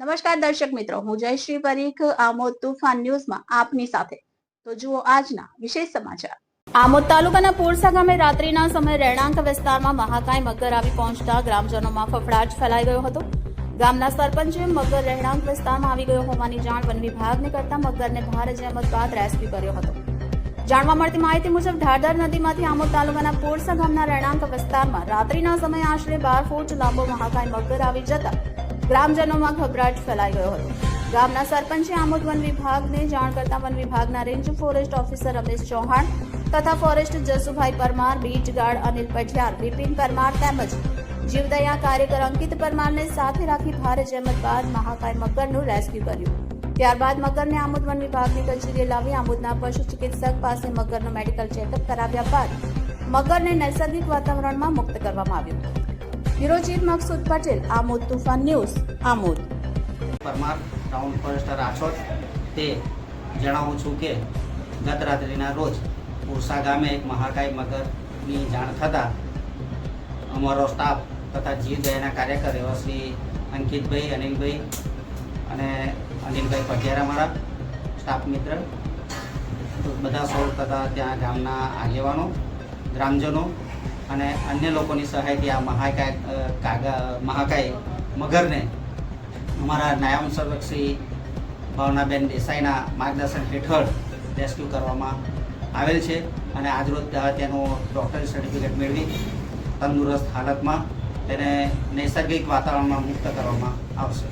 નમસ્કાર દર્શક મિત્રો, હું જયશ્રી પરીખ, આમોદ તુફાન ન્યૂઝમાં આપની સાથે. તો જુઓ આજના વિશેષ સમાચાર. આમોદ તાલુકાના પોરસા ગામે રાત્રિના સમયે રહેણાંક વિસ્તારમાં મહાકાય મગર આવી પહોંચતા ગ્રામજનોમાં ફફડાટ ફેલાઈ ગયો હતો. ગામના સરપંચે મગર રહેણાંક વિસ્તારમાં આવી ગયો હોવાની જાણ વન વિભાગને કરતા મગરને ભારે જહેમત બાદ રેસ્ક્યુ કર્યો હતો. જાણવા મળતી માહિતી મુજબ ઢાઢર નદીમાંથી આમોદ તાલુકાના પોરસા ગામના રહેણાંક વિસ્તારમાં રાત્રિના સમયે આશરે બાર ફૂટ લાંબો મહાકાય મગર આવી જતા ગ્રામજનોમાં ગભરાટ ફેલાઈ ગયો હતો. ગામના સરપંચે આમોદ વન વિભાગને જાણ કરતા વન વિભાગના range forest officer Ramesh Chauhan તથા forest Jasubhai Parmar beat guard Anil Pathiyar Bipin Parmar તેમજ જીવદયા કાર્યકર અંકિત પરમારને સાથે રાખી ભારે જહેમત બાદ મહાકાય મગરનું રેસ્ક્યુ કર્યું. ત્યારબાદ મગરને આમોદ વન વિભાગની કચેરીએ લાવી આમોદના પશુ ચિકિત્સક પાસે મગરનો મેડિકલ ચેકઅપ કરાવ્યા બાદ મગરને નૈસર્ગિક વાતાવરણમાં મુક્ત કરવામાં આવ્યું. Bureau chief Maqsood Patel, Amod Toofan news, Amod. Parmar, town forester આછોટ તે જણાવું છું કે ગત રાત્રિના રોજ ઉર્સા ગામે એક મહાકાય મગરની જાણ થતાં અમારો સ્ટાફ તથા જીવદયાના કાર્યકર એવા શ્રી અંકિતભાઈ, અનિલભાઈ અને અનિલભાઈ પટિયારા મારા સ્ટાફ મિત્ર, બધા સૌ તથા ત્યાં ગામના આગેવાનો, ગ્રામજનો અને અન્ય લોકોની સહાયથી આ મહાકાય કાગા, મહાકાય મગરને અમારા નાયબ સંરક્ષી ભાવનાબેન દેસાઈના માર્ગદર્શન હેઠળ રેસ્ક્યુ કરવામાં આવેલ છે અને આજરોજ તેનું ડૉક્ટરી સર્ટિફિકેટ મેળવી તંદુરસ્ત હાલતમાં તેને નૈસર્ગિક વાતાવરણમાં મુક્ત કરવામાં આવશે.